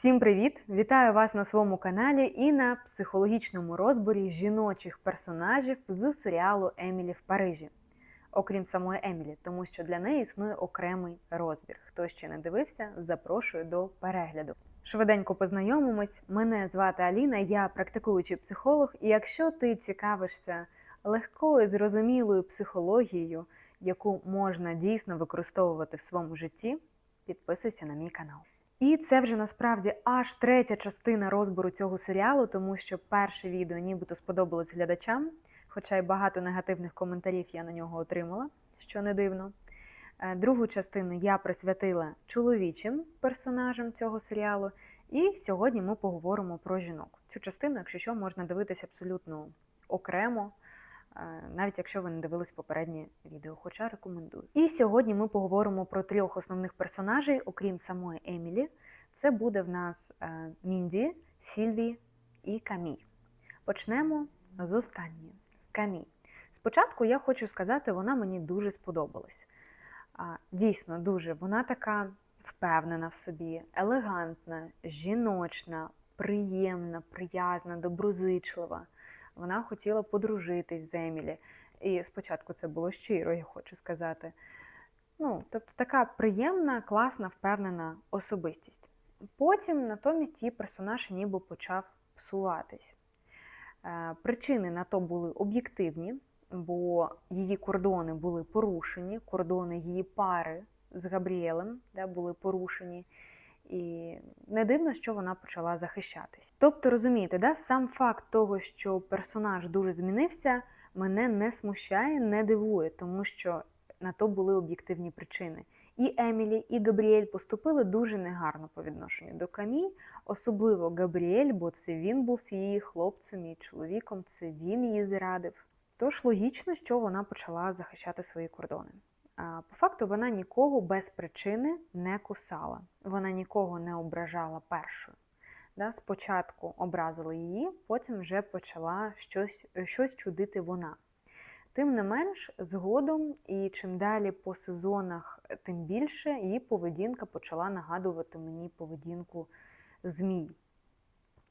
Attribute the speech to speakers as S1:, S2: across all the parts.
S1: Всім привіт! Вітаю вас на своєму каналі і на психологічному розборі жіночих персонажів з серіалу Емілі в Парижі. Окрім самої Емілі, тому що для неї існує окремий розбір. Хто ще не дивився, запрошую до перегляду. Швиденько познайомимось. Мене звати Аліна, я практикуючий психолог. І якщо ти цікавишся легкою, зрозумілою психологією, яку можна дійсно використовувати в своєму житті, підписуйся на мій канал. І це вже насправді аж третя частина розбору цього серіалу, тому що перше відео нібито сподобалось глядачам, хоча й багато негативних коментарів я на нього отримала, що не дивно. Е, Другу частину я присвятила чоловічим персонажам цього серіалу, і сьогодні ми поговоримо про жінок. Цю частину, якщо що, можна дивитися абсолютно окремо, навіть якщо ви не дивились попереднє відео, хоча рекомендую. І сьогодні ми поговоримо про трьох основних персонажей, окрім самої Емілі. Це буде в нас е, Мінді, Сільві і Камі. Почнемо з останньої, з Камі. Спочатку я хочу сказати, вона мені дуже сподобалась. Дійсно, дуже. Вона така впевнена в собі, елегантна, жіночна, приємна, приязна, доброзичлива. Вона хотіла подружитись з Емілі. І спочатку це було щиро, я хочу сказати. Ну, тобто така приємна, класна, впевнена особистість. Потім, натомість, її персонаж ніби почав псуватись. Е, Причини на то були об'єктивні, бо її кордони були порушені, кордони її пари з Габріелем да, були порушені. І не дивно, що вона почала захищатись. Тобто, розумієте, да, сам факт того, що персонаж дуже змінився, мене не смущає, не дивує, тому що на то були об'єктивні причини. І Емілі, і Габріель поступили дуже негарно по відношенню до Камі, особливо Габріель, бо це він був її хлопцем і чоловіком, це він її зрадив. Тож логічно, що вона почала захищати свої кордони. По факту вона нікого без причини не кусала, вона нікого не ображала першою. Спочатку образили її, потім вже почала щось, щось чудити вона. Тим не менш, згодом і чим далі по сезонах, тим більше її поведінка почала нагадувати мені поведінку змій.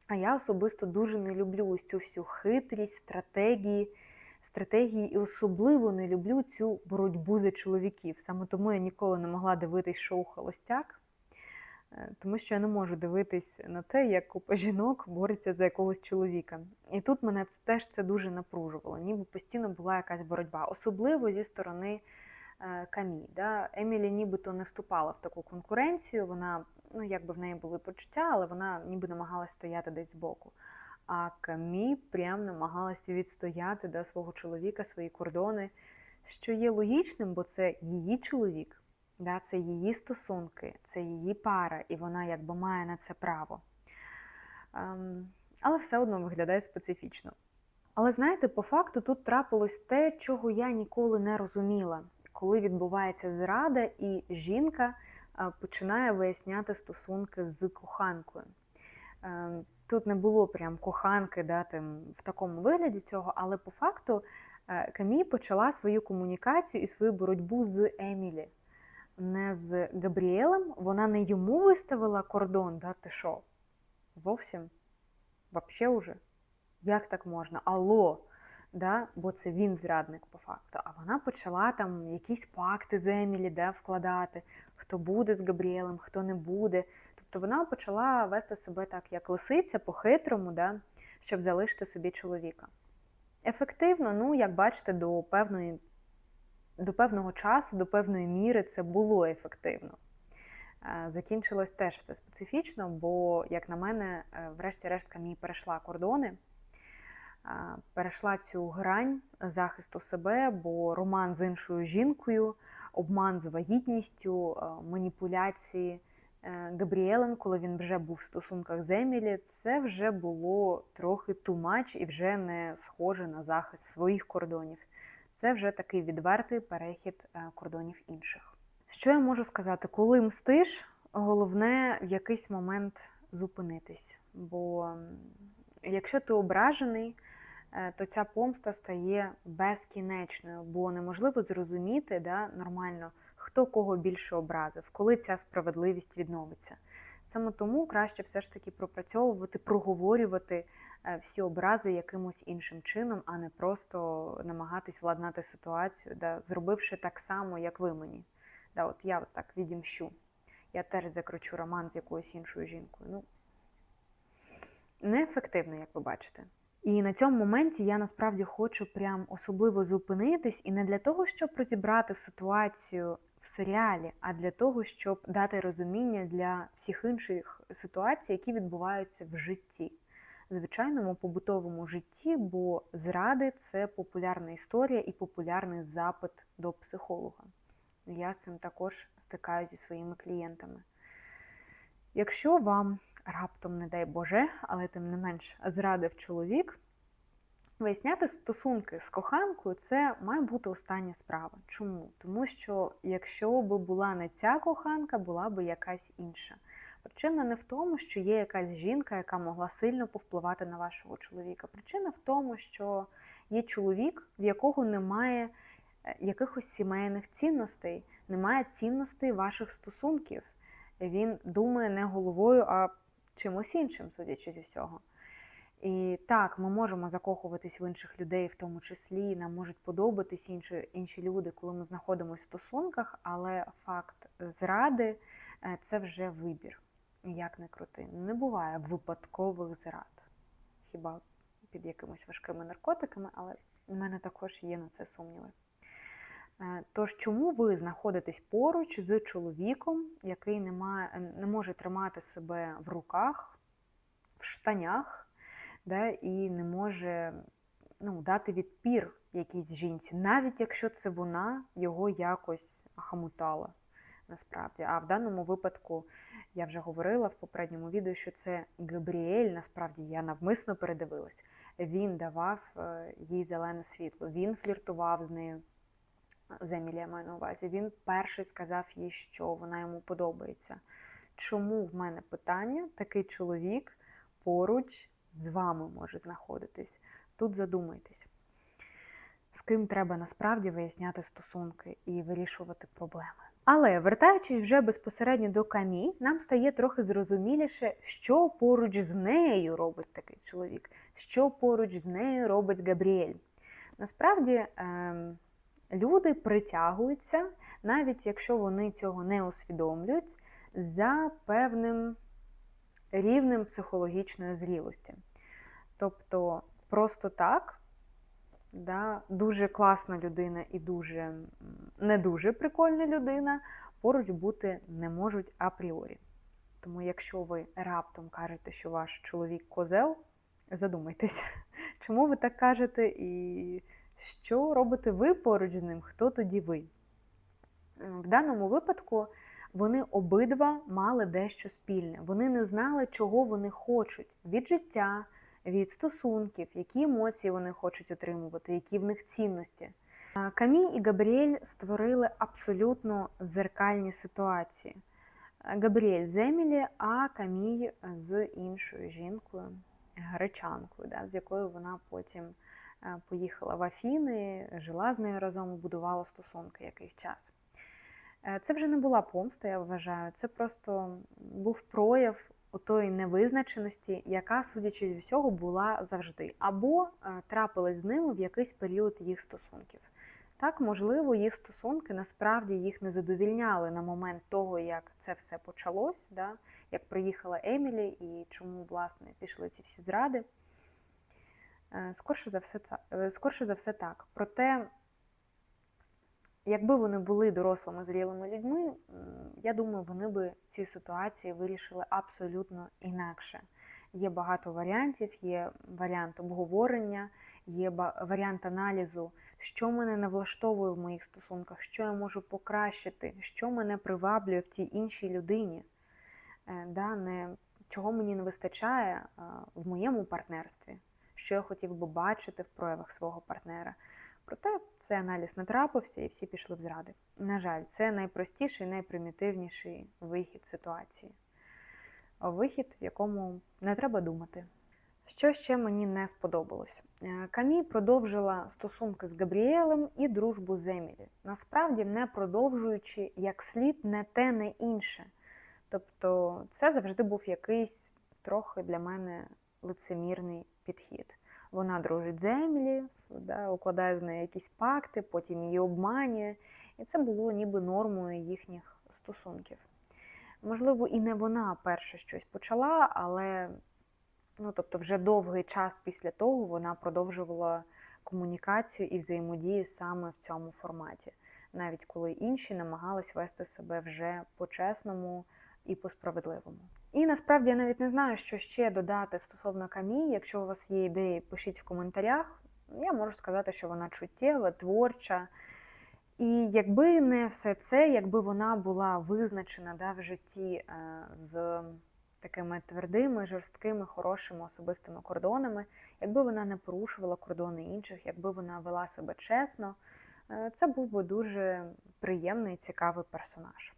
S1: А я особисто дуже не люблю ось цю всю хитрість, стратегії, стратегії і особливо не люблю цю боротьбу за чоловіків. Саме тому я ніколи не могла дивитись шоу Холостяк, е, тому що я не можу дивитись на те, як купа жінок бореться за якогось чоловіка. І тут мене теж це дуже напружувало, ніби постійно була якась боротьба, особливо зі сторони е, Камі. Да? Емілі нібито не вступала в таку конкуренцію, вона, ну якби в неї були почуття, але вона ніби намагалась стояти десь збоку. А Камі прям намагалася відстояти да, свого чоловіка, свої кордони, що є логічним, бо це її чоловік, да, це її стосунки, це її пара, і вона якби має на це право. Ем, але все одно виглядає специфічно. Але знаєте, по факту тут трапилось те, чого я ніколи не розуміла, коли відбувається зрада, і жінка е, починає виясняти стосунки з коханкою. Тут не було прям коханки да, там, в такому вигляді цього, але по факту е, Камі почала свою комунікацію і свою боротьбу з Емілі. Не з Габріелем. Вона не йому виставила кордон, да, ти що? Зовсім? Вообще уже? Як так можна? Алло, да? бо це він зрадник по факту. А вона почала там якісь пакти з Емілі да, вкладати, хто буде з Габріелем, хто не буде. Тобто вона почала вести себе так, як лисиця, по-хитрому, да, щоб залишити собі чоловіка. Ефективно, ну, як бачите, до певної, до певного часу, до певної міри це було ефективно. Е, Закінчилось теж все специфічно, бо, як на мене, е, врешті-решт Камій перейшла кордони, е, перейшла цю грань захисту себе, бо роман з іншою жінкою, обман з вагітністю, маніпуляції. Габріелем, коли він вже був в стосунках з Емілі, це вже було трохи тумач і вже не схоже на захист своїх кордонів. Це вже такий відвертий перехід кордонів інших. Що я можу сказати? Коли мстиш, головне в якийсь момент зупинитись. Бо якщо ти ображений, то ця помста стає безкінечною, бо неможливо зрозуміти да, нормально, хто кого більше образив, коли ця справедливість відновиться. Саме тому краще все ж таки пропрацьовувати, проговорювати е, всі образи якимось іншим чином, а не просто намагатись владнати ситуацію, да, зробивши так само, як ви мені. Да, от я от так відімщу. Я теж закручу роман з якоюсь іншою жінкою. Ну, неефективно, як ви бачите. І на цьому моменті я насправді хочу прям особливо зупинитись, і не для того, щоб розібрати ситуацію в серіалі, а для того, щоб дати розуміння для всіх інших ситуацій, які відбуваються в житті, звичайному побутовому житті, бо зради це популярна історія і популярний запит до психолога. Я цим також стикаюся зі своїми клієнтами. Якщо вам раптом, не дай Боже, але тим не менш зрадив чоловік, виясняти стосунки з коханкою це має бути остання справа. Чому? Тому що якщо би була не ця коханка, була би якась інша. Причина не в тому, що є якась жінка, яка могла сильно повпливати на вашого чоловіка. Причина в тому, що є чоловік, в якого немає е, якихось сімейних цінностей, немає цінностей ваших стосунків. Він думає не головою, а чимось іншим, судячи зі всього. І так, ми можемо закохуватись в інших людей, в тому числі, нам можуть подобатись інші, інші люди, коли ми знаходимося в стосунках, але факт зради е, це вже вибір. Як не крути. Не буває випадкових зрад. Хіба під якимись важкими наркотиками, але в мене також є на це сумніви. Е, Тож, чому ви знаходитесь поруч з чоловіком, який не, має, не може тримати себе в руках, в штанях, да, і не може ну, дати відпір якійсь жінці, навіть якщо це вона його якось хамутала насправді. А в даному випадку я вже говорила в попередньому відео, що це Габріель, насправді я навмисно передивилась. Він давав е, їй зелене світло, він фліртував з нею. З Емілія маю на увазі. Він перший сказав їй, що вона йому подобається. Чому в мене питання? Такий чоловік поруч з вами може знаходитись. Тут задумайтесь, з ким треба насправді виясняти стосунки і вирішувати проблеми. Але вертаючись вже безпосередньо до камі, нам стає трохи зрозуміліше, що поруч з нею робить такий чоловік, що поруч з нею робить Габріель. Насправді. Ем, люди притягуються, навіть якщо вони цього не усвідомлюють, за певним рівнем психологічної зрілості. Тобто, просто так, да, дуже класна людина і дуже не дуже прикольна людина поруч бути не можуть апріорі. Тому, якщо ви раптом кажете, що ваш чоловік козел, задумайтесь, чому ви так кажете і. Що робите ви поруч з ним? Хто тоді ви? В даному випадку вони обидва мали дещо спільне. Вони не знали, чого вони хочуть від життя, від стосунків, які емоції вони хочуть отримувати, які в них цінності. Камі і Габріель створили абсолютно зеркальні ситуації. Габріель з Емілі, а Камій з іншою жінкою, гречанкою, да, з якою вона потім. Поїхала в Афіни, жила з нею разом, будувала стосунки якийсь час. Е, це вже не була помста, я вважаю. Це просто був прояв тої невизначеності, яка, судячи з всього, була завжди, або е, трапилась з ними в якийсь період їх стосунків. Так, можливо, їх стосунки насправді їх не задовільняли на момент того, як це все почалось, да? як приїхала Емілі і чому, власне, пішли ці всі зради. Е, скорше за все е, скорше за все так. Проте, якби вони були дорослими зрілими людьми, я думаю, вони би ці ситуації вирішили абсолютно інакше. Є багато варіантів, є варіант обговорення, є варіант аналізу, що мене не влаштовує в моїх стосунках, що я можу покращити, що мене приваблює в тій іншій людині, е, да, не, чого мені не вистачає в моєму партнерстві що я хотів би бачити в проявах свого партнера. Проте цей аналіз не трапився і всі пішли в зради. На жаль, це найпростіший, найпримітивніший вихід ситуації. Вихід, в якому не треба думати. Що ще мені не сподобалось? Е, Камі продовжила стосунки з Габріелем і дружбу з Емілі, насправді не продовжуючи як слід не те, не інше. Тобто, це завжди був якийсь трохи для мене лицемірний підхід. Вона дружить з Емілі, да, укладає з нею якісь пакти, потім її обманює. І це було ніби нормою їхніх стосунків. Можливо, і не вона перше щось почала, але ну, тобто вже довгий час після того вона продовжувала комунікацію і взаємодію саме в цьому форматі, навіть коли інші намагались вести себе вже по-чесному і по-справедливому. І насправді я навіть не знаю, що ще додати стосовно Камі. Якщо у вас є ідеї, пишіть в коментарях. Я можу сказати, що вона чуттєва, творча. І якби не все це, якби вона була визначена да, в житті е, з такими твердими, жорсткими, хорошими особистими кордонами, якби вона не порушувала кордони інших, якби вона вела себе чесно, е, це був би дуже приємний, цікавий персонаж.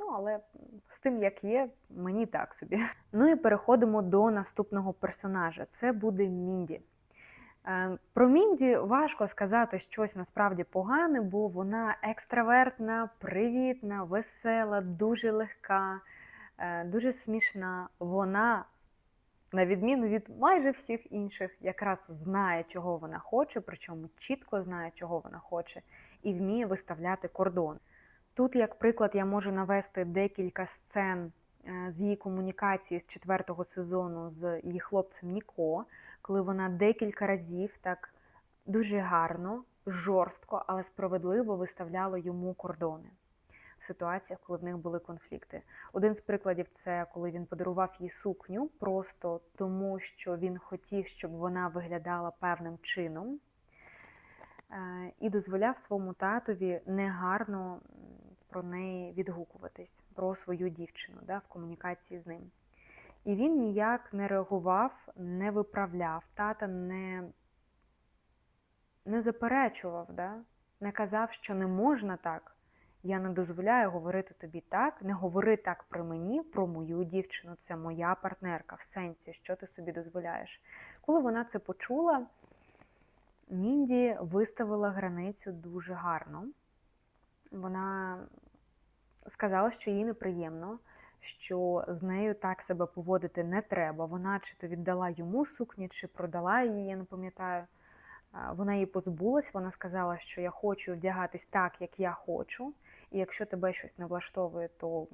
S1: Ну, але з тим, як є, мені так собі. Ну і переходимо до наступного персонажа. Це буде Мінді. Е, Про Мінді важко сказати щось насправді погане, бо вона екстравертна, привітна, весела, дуже легка, е, дуже смішна. Вона, на відміну від майже всіх інших, якраз знає, чого вона хоче, причому чітко знає, чого вона хоче, і вміє виставляти кордон. Тут, як приклад, я можу навести декілька сцен е, з її комунікації з четвертого сезону з її хлопцем Ніко, коли вона декілька разів так дуже гарно, жорстко, але справедливо виставляла йому кордони в ситуаціях, коли в них були конфлікти. Один з прикладів це коли він подарував їй сукню, просто тому що він хотів, щоб вона виглядала певним чином. Е, І дозволяв своєму татові негарно про неї відгукуватись, про свою дівчину да, в комунікації з ним. І він ніяк не реагував, не виправляв тата, не, не заперечував, да? не казав, що не можна так. Я не дозволяю говорити тобі так, не говори так про мені, про мою дівчину. Це моя партнерка в сенсі, що ти собі дозволяєш. Коли вона це почула, Мінді виставила границю дуже гарно. Вона сказала, що їй неприємно, що з нею так себе поводити не треба. Вона чи то віддала йому сукні, чи продала її, я не пам'ятаю. Вона її позбулась, вона сказала, що я хочу вдягатись так, як я хочу, і якщо тебе щось не влаштовує, то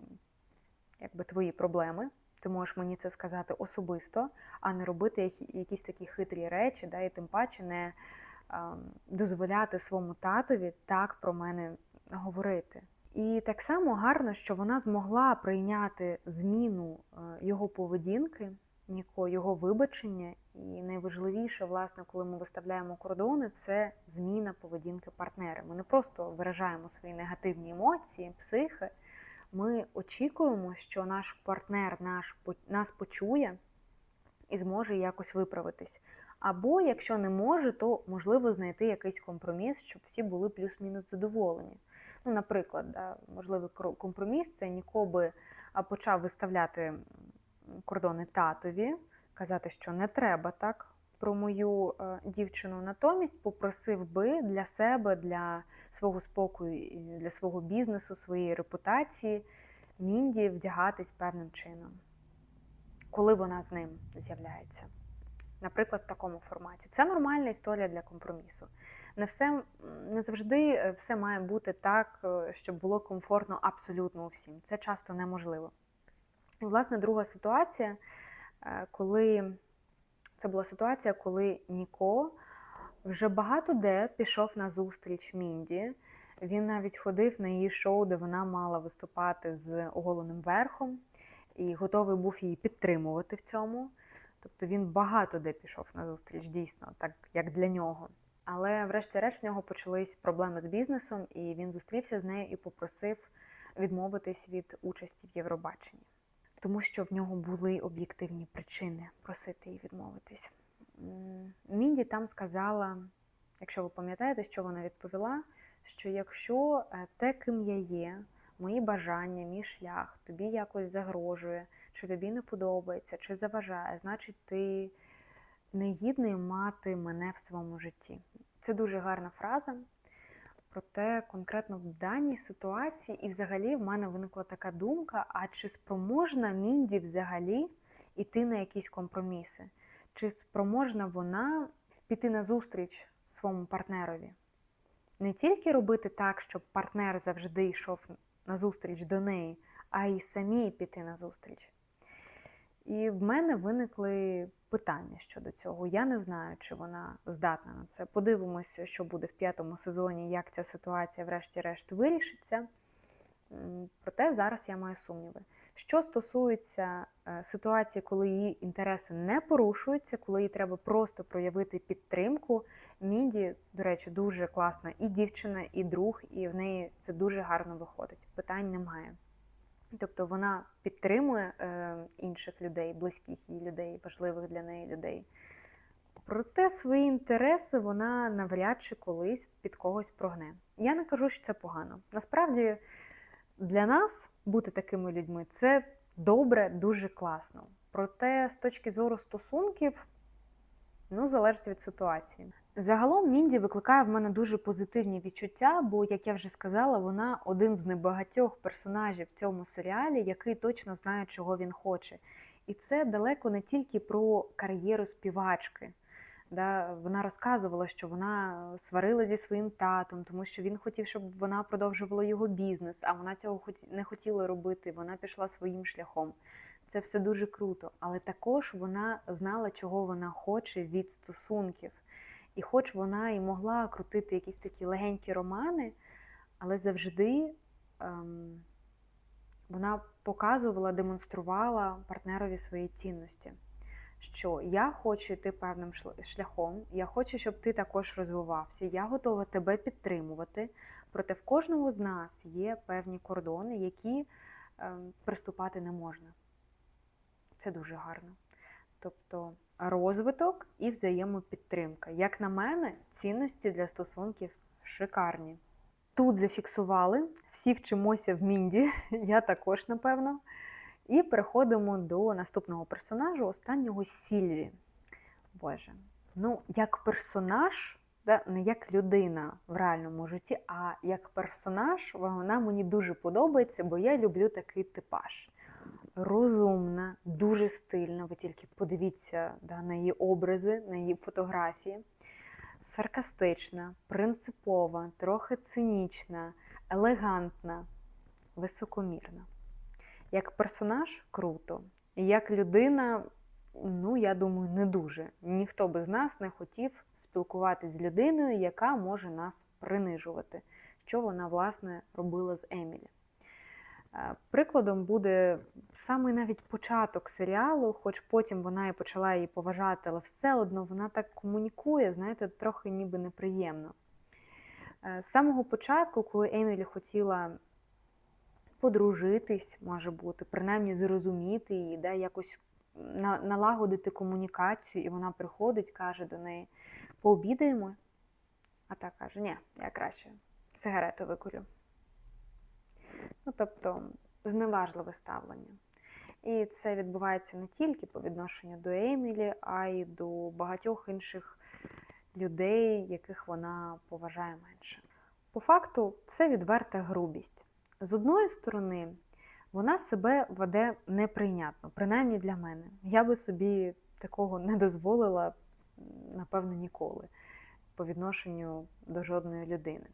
S1: якби твої проблеми. Ти можеш мені це сказати особисто, а не робити якісь такі хитрі речі, да, і тим паче не дозволяти своєму татові так про мене говорити. І так само гарно, що вона змогла прийняти зміну е, його поведінки, його вибачення. І найважливіше, власне, коли ми виставляємо кордони, це зміна поведінки партнера. Ми не просто виражаємо свої негативні емоції, психи. Ми очікуємо, що наш партнер наш, нас почує і зможе якось виправитись. Або якщо не може, то можливо знайти якийсь компроміс, щоб всі були плюс-мінус задоволені. Ну, наприклад, да, можливий компроміс це Ніко би почав виставляти кордони татові, казати, що не треба так про мою е, дівчину. Натомість попросив би для себе, для свого спокою, для свого бізнесу, своєї репутації Мінді вдягатись певним чином, коли вона з ним з'являється. Наприклад, в такому форматі. Це нормальна історія для компромісу. Не все не завжди е, все має бути так, е, щоб було комфортно абсолютно усім. Це часто неможливо. І, власне, друга ситуація, е, коли це була ситуація, коли Ніко вже багато де пішов на зустріч Мінді. Він навіть ходив на її шоу, де вона мала виступати з оголеним верхом, і готовий був її підтримувати в цьому. Тобто він багато де пішов на зустріч, дійсно, так як для нього. Але, врешті-решт, в нього почались проблеми з бізнесом, і він зустрівся з нею і попросив відмовитись від участі в Євробаченні, тому що в нього були об'єктивні причини просити її відмовитись. Мінді там сказала, якщо ви пам'ятаєте, що вона відповіла, що якщо е, те, ким я є, мої бажання, мій шлях тобі якось загрожує, чи тобі не подобається, чи заважає, значить ти не гідний мати мене в своєму житті. Це дуже гарна фраза. Проте конкретно в даній ситуації, і взагалі в мене виникла така думка: а чи спроможна Мінді взагалі йти на якісь компроміси? Чи спроможна вона піти на зустріч своєму партнерові? Не тільки робити так, щоб партнер завжди йшов на зустріч до неї, а й самій піти на зустріч. І в мене виникли питання щодо цього. Я не знаю, чи вона здатна на це. Подивимося, що буде в п'ятому сезоні, як ця ситуація, врешті-решт, вирішиться. Проте зараз я маю сумніви. Що стосується е, ситуації, коли її інтереси не порушуються, коли їй треба просто проявити підтримку, Мінді, до речі, дуже класна і дівчина, і друг, і в неї це дуже гарно виходить. Питань немає. Тобто вона підтримує е, інших людей, близьких їй людей, важливих для неї людей. Проте свої інтереси вона навряд чи колись під когось прогне. Я не кажу, що це погано. Насправді для нас бути такими людьми це добре, дуже класно. Проте з точки зору стосунків, ну, залежить від ситуації. Загалом Мінді викликає в мене дуже позитивні відчуття, бо, як я вже сказала, вона один з небагатьох персонажів в цьому серіалі, який точно знає, чого він хоче. І це далеко не тільки про кар'єру співачки. Да, вона розказувала, що вона сварила зі своїм татом, тому що він хотів, щоб вона продовжувала його бізнес, а вона цього не хотіла робити. Вона пішла своїм шляхом. Це все дуже круто. Але також вона знала, чого вона хоче від стосунків. І хоч вона і могла крутити якісь такі легенькі романи, але завжди ем, вона показувала, демонструвала партнерові свої цінності. Що я хочу йти певним шляхом, я хочу, щоб ти також розвивався, я готова тебе підтримувати. Проте в кожного з нас є певні кордони, які ем, приступати не можна. Це дуже гарно. Тобто розвиток і взаємопідтримка. Як на мене, цінності для стосунків шикарні. Тут зафіксували, всі вчимося в Мінді, я також, напевно. І переходимо до наступного персонажу, останнього Сільві. Боже, ну, як персонаж, да, не як людина в реальному житті, а як персонаж, вона мені дуже подобається, бо я люблю такий типаж розумна, дуже стильна. Ви тільки подивіться да, на її образи, на її фотографії. Саркастична, принципова, трохи цинічна, елегантна, високомірна. Як персонаж круто. Як людина, ну, я думаю, не дуже. Ніхто би з нас не хотів спілкуватися з людиною, яка може нас принижувати, що вона, власне, робила з Емілі. Е, Прикладом буде саме навіть початок серіалу, хоч потім вона і почала її поважати, але все одно вона так комунікує, знаєте, трохи ніби неприємно. Е, З самого початку, коли Емілі хотіла подружитись, може бути, принаймні зрозуміти її, да, якось налагодити комунікацію, і вона приходить, каже до неї: пообідаємо. А та каже: ні, я краще сигарету викурю. Ну, тобто, зневажливе ставлення. І це відбувається не тільки по відношенню до Емілі, а й до багатьох інших людей, яких вона поважає менше. По факту, це відверта грубість. З одної сторони, вона себе веде неприйнятно, принаймні для мене. Я би собі такого не дозволила, напевно, ніколи по відношенню до жодної людини.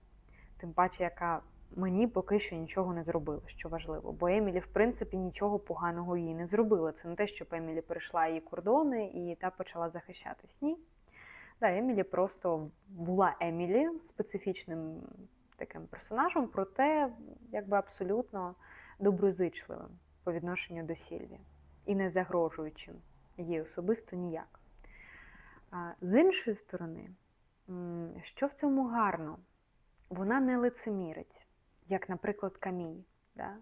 S1: Тим паче, яка мені поки що нічого не зробила, що важливо. Бо Емілі, в принципі, нічого поганого їй не зробила. Це не те, щоб Емілі перейшла її кордони і та почала захищатись. Ні. Да, Емілі просто була Емілі специфічним таким персонажем, проте якби абсолютно доброзичливим по відношенню до Сільві і не загрожуючим їй особисто ніяк. З іншої сторони, що в цьому гарно? Вона не лицемірить, як, наприклад, Камінь. Да?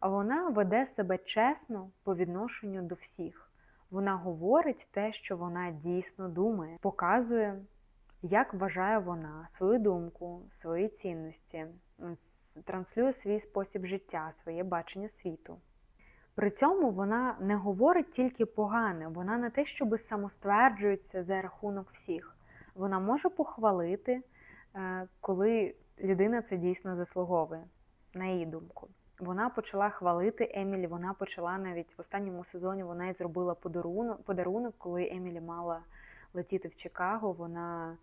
S1: А вона веде себе чесно по відношенню до всіх. Вона говорить те, що вона дійсно думає, показує, як вважає вона свою думку, свої цінності, транслює свій спосіб життя, своє бачення світу. При цьому вона не говорить тільки погане, вона не те, щоб самостверджується за рахунок всіх. Вона може похвалити, е, коли людина це дійсно заслуговує, на її думку. Вона почала хвалити Емілі. Вона почала навіть в останньому сезоні вона й зробила подарунок, подарунок, коли Емілі мала летіти в Чикаго. Вона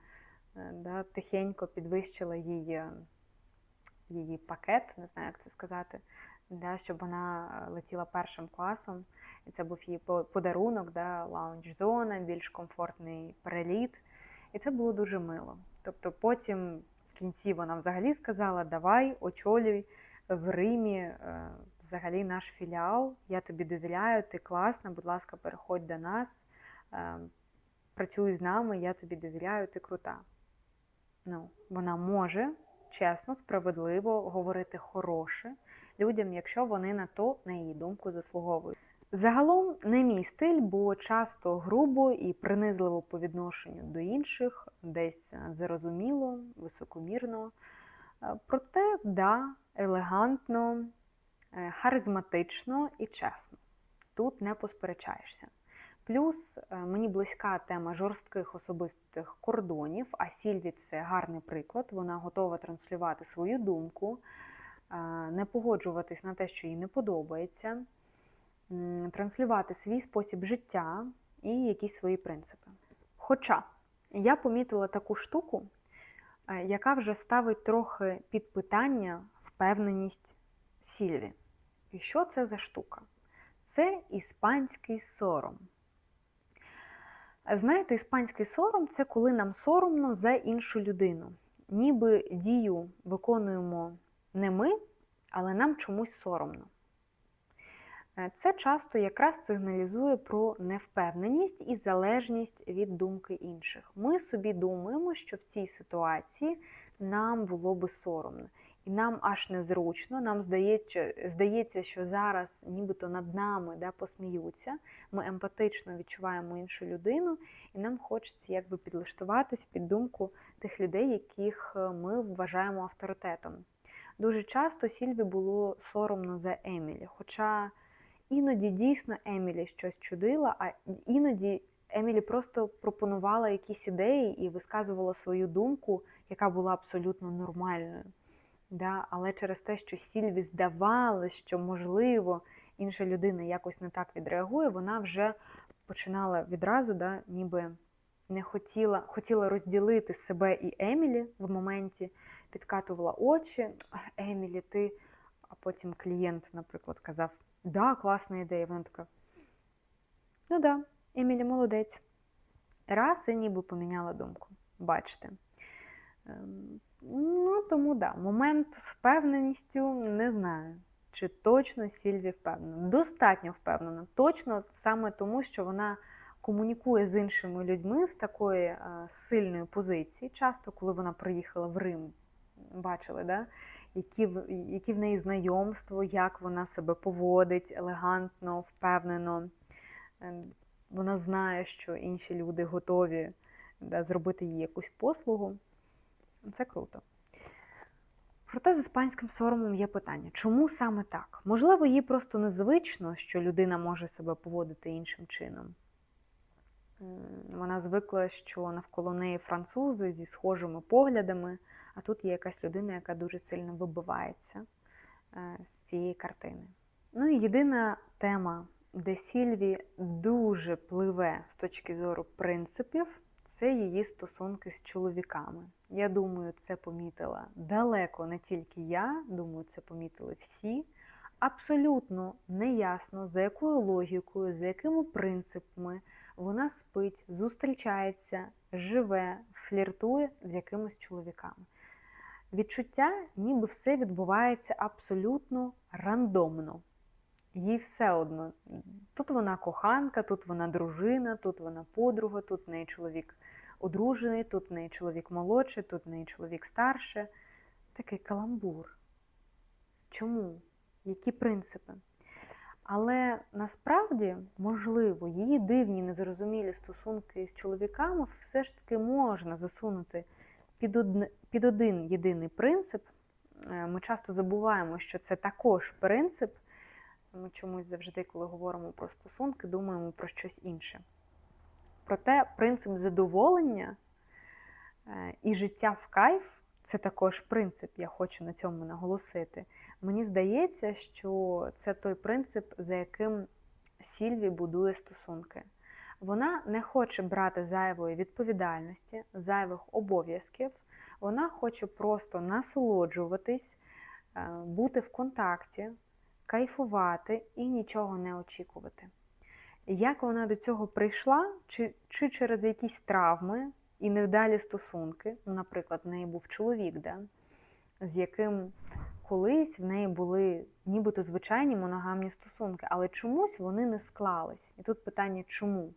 S1: е, да, тихенько підвищила її, її пакет, не знаю, як це сказати, да, щоб вона летіла першим класом. І це був її по- подарунок, да, лаунж-зона, більш комфортний переліт. І це було дуже мило. Тобто потім в кінці вона взагалі сказала: Давай, очолюй в Римі е, взагалі наш філіал. Я тобі довіряю, ти класна, будь ласка, переходь до нас, е, працюй з нами, я тобі довіряю, ти крута. Ну, вона може чесно, справедливо говорити хороше людям, якщо вони на то, на її думку, заслуговують. Загалом не мій стиль, бо часто грубо і принизливо по відношенню до інших, десь зарозуміло, високомірно. Е, Проте, да, елегантно, е, харизматично і чесно. Тут не посперечаєшся. Плюс е, мені близька тема жорстких особистих кордонів, а Сільві це гарний приклад. Вона готова транслювати свою думку, не погоджуватись на те, що їй не подобається, транслювати свій спосіб життя і якісь свої принципи. Хоча я помітила таку штуку, е, яка вже ставить трохи під питання впевненість Сільві. І що це за штука? Це іспанський сором. Знаєте, іспанський сором це коли нам соромно за іншу людину. Ніби дію виконуємо не ми, але нам чомусь соромно. Е, Це часто якраз сигналізує про невпевненість і залежність від думки інших. Ми собі думаємо, що в цій ситуації нам було би соромно. І нам аж незручно, нам здається, здається, що зараз нібито над нами да, посміються. Ми емпатично відчуваємо іншу людину, і нам хочеться якби підлаштуватись під думку тих людей, яких е, ми вважаємо авторитетом. Дуже часто Сільві було соромно за Емілі, хоча іноді дійсно Емілі щось чудила, а іноді Емілі просто пропонувала якісь ідеї і висказувала свою думку, яка була абсолютно нормальною. Да? Але через те, що Сільві здавалось, що можливо інша людина якось не так відреагує, вона вже починала відразу, да, ніби не хотіла, хотіла розділити себе і Емілі в моменті, підкатувала очі. Емілі, ти. А потім клієнт, наприклад, казав: Да, класна ідея. Вона така. Ну да, Емілі молодець. Раз і ніби поміняла думку. Бачите. Ну, тому да, момент з впевненістю не знаю, чи точно Сільві впевнена. Достатньо впевнена. Точно саме тому, що вона комунікує з іншими людьми з такої е, сильної позиції. Часто, коли вона приїхала в Рим, бачили, да? Які, в, які в неї знайомство, як вона себе поводить елегантно, впевнено. Е, Вона знає, що інші люди готові да, зробити їй якусь послугу. Це круто. Проте з іспанським соромом є питання, чому саме так? Можливо, їй просто незвично, що людина може себе поводити іншим чином. Вона звикла, що навколо неї французи зі схожими поглядами, а тут є якась людина, яка дуже сильно вибивається е, з цієї картини. Ну і єдина тема, де Сільві дуже пливе з точки зору принципів, це її стосунки з чоловіками. Я думаю, це помітила далеко не тільки я, думаю, це помітили всі. Абсолютно неясно, за якою логікою, за якими принципами вона спить, зустрічається, живе, фліртує з якимись чоловіками. Відчуття, ніби все відбувається абсолютно рандомно. Їй все одно. Тут вона коханка, тут вона дружина, тут вона подруга, тут неї чоловік одружений, тут неї чоловік молодший, тут неї чоловік старше. Такий каламбур. Чому? Які принципи? Але насправді, можливо, її дивні незрозумілі стосунки з чоловіками все ж таки можна засунути під, один єдиний принцип. Е, Ми часто забуваємо, що це також принцип. Ми чомусь завжди, коли говоримо про стосунки, думаємо про щось інше. Проте принцип задоволення е, і життя в кайф це також принцип, я хочу на цьому наголосити. Мені здається, що це той принцип, за яким Сільві будує стосунки. Вона не хоче брати зайвої відповідальності, зайвих обов'язків. Вона хоче просто насолоджуватись, е, бути в контакті, кайфувати і нічого не очікувати. Як вона до цього прийшла, чи, чи через якісь травми і невдалі стосунки, ну, наприклад, в неї був чоловік, да, з яким колись в неї були нібито звичайні моногамні стосунки, але чомусь вони не склались. І тут питання чому?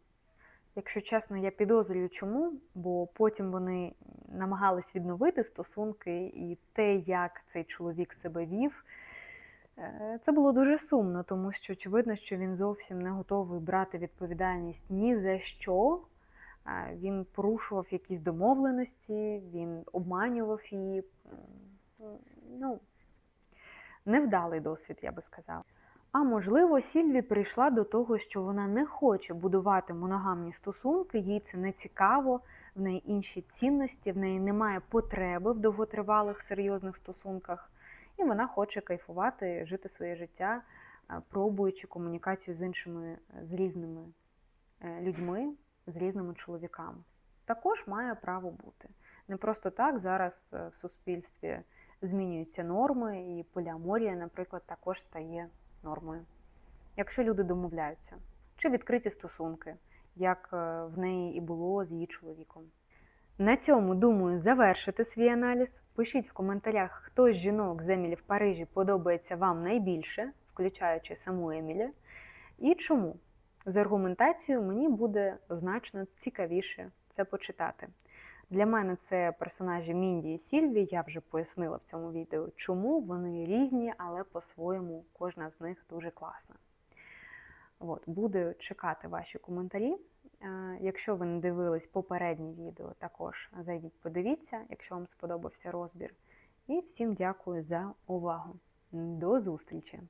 S1: Якщо чесно, я підозрюю, чому, бо потім вони намагались відновити стосунки, і те, як цей чоловік себе вів, е, це було дуже сумно, тому що очевидно, що він зовсім не готовий брати відповідальність ні за що. Е, Він порушував якісь домовленості, він обманював її. Ну, невдалий досвід, я би сказала. А можливо, Сільві прийшла до того, що вона не хоче будувати моногамні стосунки, їй це не цікаво, в неї інші цінності, в неї немає потреби в довготривалих серйозних стосунках, і вона хоче кайфувати, жити своє життя, е, пробуючи комунікацію з іншими, з різними е, людьми, з різними чоловіками. Також має право бути. Не просто так зараз е, в суспільстві змінюються норми, і поліаморія, наприклад, також стає нормою. Якщо люди домовляються, чи відкриті стосунки, як е, в неї і було з її чоловіком. На цьому думаю завершити свій аналіз. Пишіть в коментарях, хто з жінок з Емілі в Парижі подобається вам найбільше, включаючи саму Емілі, і чому. З аргументацією мені буде значно цікавіше це почитати. Для мене це персонажі Мінді і Сільві. Я вже пояснила в цьому відео, чому вони різні, але по-своєму кожна з них дуже класна. От, буду чекати ваші коментарі. Е, Якщо ви не дивились попередні відео, також зайдіть, подивіться, якщо вам сподобався розбір. І всім дякую за увагу. До зустрічі!